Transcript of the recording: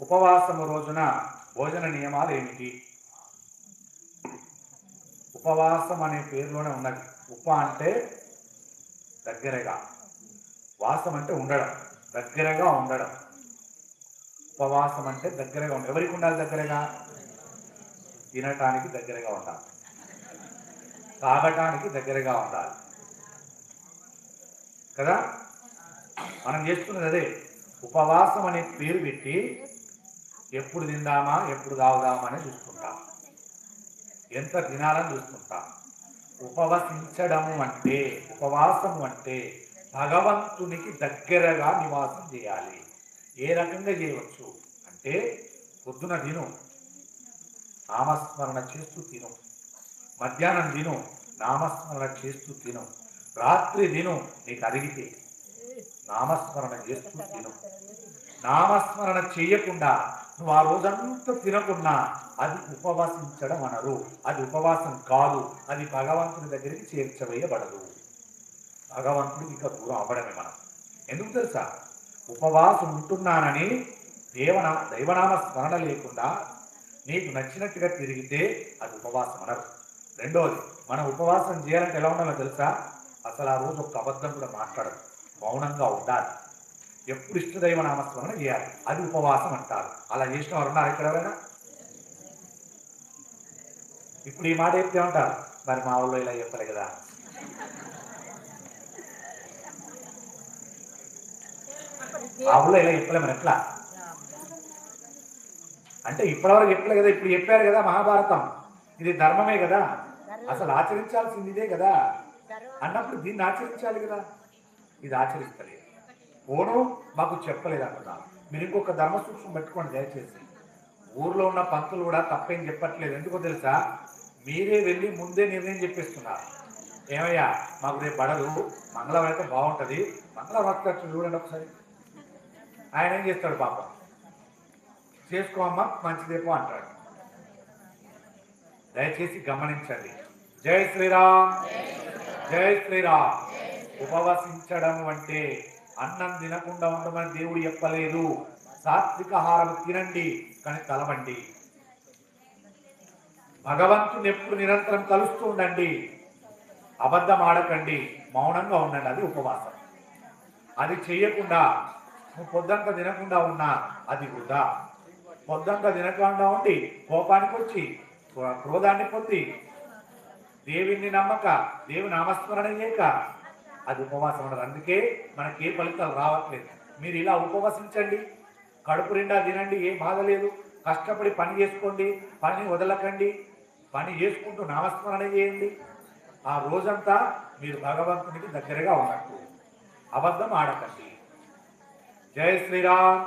ఉపవాసము రోజున భోజన నియమాలు ఏమిటి? ఉపవాసం అనే పేరులోనే ఉన్నది. ఉప అంటే దగ్గరగా. వాసం అంటే ఉండడం. దగ్గరగా ఉండడం. ఉపవాసం అంటే దగ్గరగా ఉండడం ఎవరికి ఉండాలి దగ్గరగా? తినటానికి దగ్గరగా ఉండాలి. తాగటానికి దగ్గరగా ఉండాలి. కదా? మనం చేస్తున్నది అదే. ఉపవాసం అనే పేరు పెట్టి ఎప్పుడు తిందామా ఎప్పుడు తాగుదామా అని చూసుకుంటాం. ఎంత తినాలని చూసుకుంటాం. ఉపవసించడము అంటే ఉపవాసము అంటే భగవంతునికి దగ్గరగా నివాసం చేయాలి. ఏ రకంగా చేయవచ్చు అంటే పొద్దున తిను నామస్మరణ చేస్తూ తిను మధ్యాహ్నం తిను నామస్మరణ చేస్తూ తిను రాత్రి తిను నీకు అడిగితే నామస్మరణ చేస్తూ తిను. నామస్మరణ చేయకుండా నువ్వు ఆ రోజంతా తినకున్నా అది ఉపవాసించడం అనరు. అది ఉపవాసం కాదు. అది భగవంతుని దగ్గరికి చేర్చవేయబడదు. భగవంతుడికి ఇంకా దూరం అవ్వడమే మనం. ఎందుకు తెలుసా? ఉపవాసం ఉంటున్నానని దేవనా దైవనామ స్మరణ లేకుండా నీకు నచ్చినట్టుగా తిరిగితే అది ఉపవాసం అనరు. రెండోది మనం ఉపవాసం చేయాలంటే ఎలా ఉండాలో తెలుసా? అసలు ఆ రోజు ఒక అబద్ధం కూడా మాట్లాడదు మౌనంగా ఉండాలి. ఎప్పుడు ఇష్టదైవ నామస్మరణ చేయాలి. అది ఉపవాసం అంటారు. అలా చేసిన వారు ఉన్నారు ఇక్కడ ఎవరైనా? ఇప్పుడు ఈ మాట చెప్తే ఉంటారు మరి మా ఊళ్ళో ఇలా చెప్పలే కదా. ఆ ఊళ్ళో ఇలా చెప్పలే మరి ఎట్లా? అంటే ఇప్పటివరకు చెప్పలే కదా ఇప్పుడు చెప్పారు కదా మహాభారతం. ఇది ధర్మమే కదా. అసలు ఆచరించాల్సింది ఇదే కదా. అన్నప్పుడు దీన్ని ఆచరించాలి కదా. ఇది ఆచరిస్తలేదు ఓను మాకు చెప్పలేదు అక్కడ. మీరు ఇంకొక ధర్మ సూక్ష్మం పెట్టుకోండి దయచేసి. ఊర్లో ఉన్న పంతులు కూడా తప్పేం చెప్పట్లేదు. ఎందుకో తెలుసా? మీరే వెళ్ళి ముందే నిర్ణయం చెప్పేస్తున్నారు. ఏమయ్యా మాకు రేపు పడదు మంగళవారం అయితే బాగుంటుంది. మంగళవారం వస్తారు చూడండి ఒకసారి. ఆయన ఏం చేస్తాడు పాప? చేసుకోమ్మా మంచిదేపో అంటాడు. దయచేసి గమనించండి. జై శ్రీరామ్. జై శ్రీరామ్. ఉపవసించడం అంటే అన్నం తినకుండా ఉండమని దేవుడు చెప్పలేదు. సాత్విక ఆహారం తినండి కానీ తలవండి భగవంతుని ఎప్పుడు నిరంతరం కలుస్తూ ఉండండి. అబద్ధం ఆడకండి. మౌనంగా ఉండండి. అది ఉపవాసం. అది చేయకుండా నువ్వు పొద్దంక తినకుండా ఉన్నా అది వృధా. పొద్దంక తినకుండా ఉండి కోపానికి వచ్చి క్రోధాన్ని పొంది దేవుని నమ్మక దేవుని నామస్మరణ చేయక అది ఉపవాసం ఉండదు. అందుకే మనకి ఏ ఫలితాలు రావట్లేదు. మీరు ఇలా ఉపవసించండి. కడుపు నిండా తినండి. ఏం బాధ లేదు. కష్టపడి పని చేసుకోండి. పని వదలకండి. పని చేసుకుంటూ నామస్మరణ చేయండి. ఆ రోజంతా మీరు భగవంతునికి దగ్గరగా ఉన్నట్టు అబద్ధం ఆడకండి. జయ శ్రీరామ్.